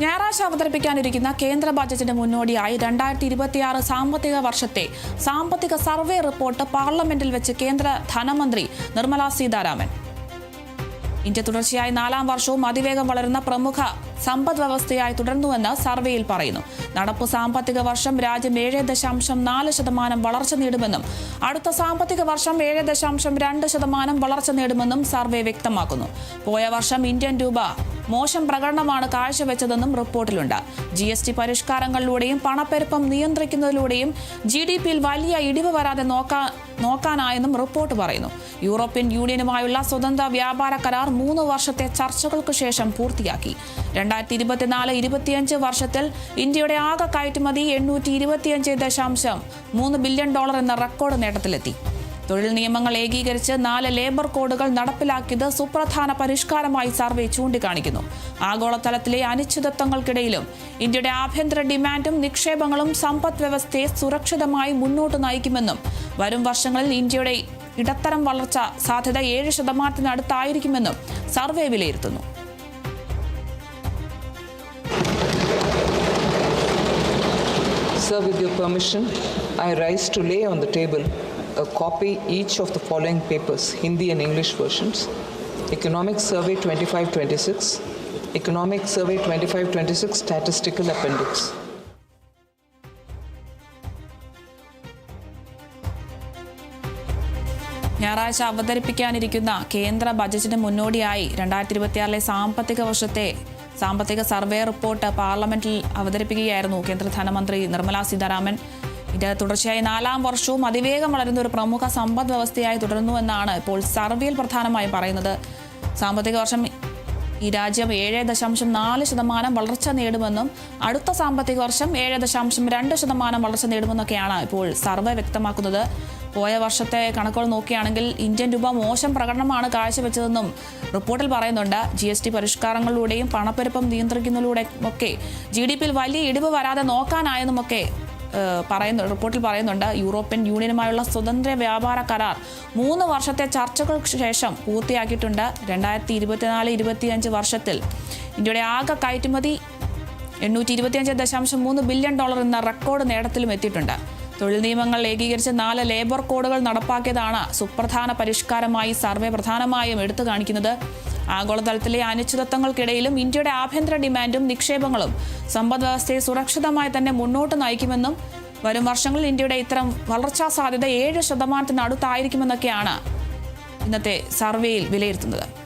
ഞായറാഴ്ച അവതരിപ്പിക്കാനിരിക്കുന്ന കേന്ദ്ര ബജറ്റിന് മുന്നോടിയായി രണ്ടായിരത്തി ഇരുപത്തിയാറ് സാമ്പത്തിക വർഷത്തെ സാമ്പത്തിക സർവേ റിപ്പോർട്ട് പാർലമെന്റിൽ വെച്ച് കേന്ദ്ര ധനമന്ത്രി നിർമ്മലാ സീതാരാമൻ. ഇന്ത്യ തുടർച്ചയായി നാലാം വർഷവും അതിവേഗം വളരുന്ന പ്രമുഖ സമ്പദ് വ്യവസ്ഥയായി തുടർന്നുവെന്ന് സർവേയിൽ പറയുന്നു. നടപ്പ് സാമ്പത്തിക വർഷം രാജ്യം ഏഴ് ദശാംശം നാല് ശതമാനം വളർച്ച നേടുമെന്നും അടുത്ത സാമ്പത്തിക വർഷം ഏഴ് ദശാംശം രണ്ട് ശതമാനം വളർച്ച നേടുമെന്നും സർവേ വ്യക്തമാക്കുന്നു. പോയ വർഷം ഇന്ത്യൻ രൂപ മോശം പ്രകടനമാണ് കാഴ്ചവെച്ചതെന്നും റിപ്പോർട്ടിലുണ്ട്. ജി എസ് ടി പരിഷ്കാരങ്ങളിലൂടെയും പണപ്പെരുപ്പം നിയന്ത്രിക്കുന്നതിലൂടെയും ജി ഡി പിയിൽ വലിയ ഇടിവ് വരാതെ നോക്കാൻ നോക്കാനായെന്നും റിപ്പോർട്ട് പറയുന്നു. യൂറോപ്യൻ യൂണിയനുമായുള്ള സ്വതന്ത്ര വ്യാപാര കരാർ മൂന്ന് വർഷത്തെ ചർച്ചകൾക്ക് ശേഷം പൂർത്തിയാക്കി. രണ്ടായിരത്തി ഇരുപത്തിനാല് ഇരുപത്തിയഞ്ച് വർഷത്തിൽ ഇന്ത്യയുടെ ആകെ കയറ്റുമതി എണ്ണൂറ്റി ഇരുപത്തിയഞ്ച് ദശാംശം മൂന്ന് ബില്യൺ ഡോളർ എന്ന റെക്കോർഡ് നേട്ടത്തിലെത്തി. തൊഴിൽ നിയമങ്ങൾ ഏകീകരിച്ച് നാല് ലേബർ കോഡുകൾ നടപ്പിലാക്കിയത് സുപ്രധാന പരിഷ്കാരമായി സർവേ ചൂണ്ടിക്കാണിക്കുന്നു. ആഗോളതലത്തിലെ അനിശ്ചിതത്വങ്ങൾക്കിടയിലും ഇന്ത്യയുടെ ആഭ്യന്തര ഡിമാൻഡും നിക്ഷേപങ്ങളും സമ്പദ് വ്യവസ്ഥയെ സുരക്ഷിതമായി മുന്നോട്ട് നയിക്കുമെന്നും വരും വർഷങ്ങളിൽ ഇന്ത്യയുടെ ഇടത്തരം വളർച്ച സാധ്യത ഏഴ് ശതമാനത്തിനടുത്തായിരിക്കുമെന്നും സർവേ വിലയിരുത്തുന്നു. Sir, with your permission, I rise to lay on the table copy each of the following papers, Hindi and English versions. Economic Survey 2526, Economic Survey 2526 Statistical Appendix. ഞായറാഴ്ച അവതരിപ്പിക്കാനിരിക്കുന്ന കേന്ദ്ര ബജറ്റിന് മുന്നോടിയായി രണ്ടായിരത്തി ഇരുപത്തിയാറിലെ സാമ്പത്തിക വർഷത്തെ സാമ്പത്തിക സർവേ റിപ്പോർട്ട് പാർലമെന്റിൽ അവതരിപ്പിക്കുകയായിരുന്നു കേന്ദ്ര ധനമന്ത്രി നിർമ്മലാ സീതാരാമൻ ഇത് തുടർച്ചയായി നാലാം വർഷവും അതിവേഗം വളരുന്ന ഒരു പ്രമുഖ സമ്പദ് വ്യവസ്ഥയായി തുടരുന്നു എന്നാണ് ഇപ്പോൾ സർവേയിൽ പ്രധാനമായും പറയുന്നത്. സാമ്പത്തിക വർഷം ഈ രാജ്യം ഏഴ് ദശാംശം നാല് ശതമാനം വളർച്ച നേടുമെന്നും അടുത്ത സാമ്പത്തിക വർഷം ഏഴ് ദശാംശം രണ്ട് ശതമാനം വളർച്ച നേടുമെന്നൊക്കെയാണ് ഇപ്പോൾ സർവേ വ്യക്തമാക്കുന്നത്. പോയ വർഷത്തെ കണക്കുകൾ നോക്കുകയാണെങ്കിൽ ഇന്ത്യൻ രൂപ മോശം പ്രകടനമാണ് കാഴ്ചവെച്ചതെന്നും റിപ്പോർട്ടിൽ പറയുന്നുണ്ട്. ജി എസ് ടി പരിഷ്കാരങ്ങളിലൂടെയും പണപ്പെരുപ്പം നിയന്ത്രിക്കുന്നതിലൂടെ ഒക്കെ ജി ഡി പിയിൽ വലിയ ഇടിവ് വരാതെ നോക്കാനായെന്നുമൊക്കെ പറയുന്നു റിപ്പോർട്ടിൽ പറയുന്നുണ്ട് യൂറോപ്യൻ യൂണിയനുമായുള്ള സ്വതന്ത്ര വ്യാപാര കരാർ മൂന്ന് വർഷത്തെ ചർച്ചകൾക്ക് ശേഷം പൂർത്തിയാക്കിയിട്ടുണ്ട്. രണ്ടായിരത്തി ഇരുപത്തിനാല് ഇരുപത്തിയഞ്ച് വർഷത്തിൽ ഇന്ത്യയുടെ ആകെ കയറ്റുമതി എണ്ണൂറ്റി ഇരുപത്തിയഞ്ച് ദശാംശം മൂന്ന് ബില്യൺ ഡോളർ എന്ന റെക്കോർഡ് നേട്ടത്തിലും എത്തിയിട്ടുണ്ട്. തൊഴിൽ നിയമങ്ങൾ ഏകീകരിച്ച് നാല് ലേബർ കോഡുകൾ നടപ്പാക്കിയതാണ് സുപ്രധാന പരിഷ്കാരമായി സർവേ പ്രധാനമായും എടുത്തു കാണിക്കുന്നത്. ആഗോളതലത്തിലെ അനിശ്ചിതത്വങ്ങൾക്കിടയിലും ഇന്ത്യയുടെ ആഭ്യന്തര ഡിമാൻഡും നിക്ഷേപങ്ങളും സമ്പദ് വ്യവസ്ഥയെ സുരക്ഷിതമായി തന്നെ മുന്നോട്ട് നയിക്കുമെന്നും വരും വർഷങ്ങളിൽ ഇന്ത്യയുടെ ഇത്തരം വളർച്ചാ സാധ്യത ഏഴ് ശതമാനത്തിനടുത്തായിരിക്കുമെന്നൊക്കെയാണ് ഇന്നത്തെ സർവേയിൽ വിലയിരുത്തുന്നത്.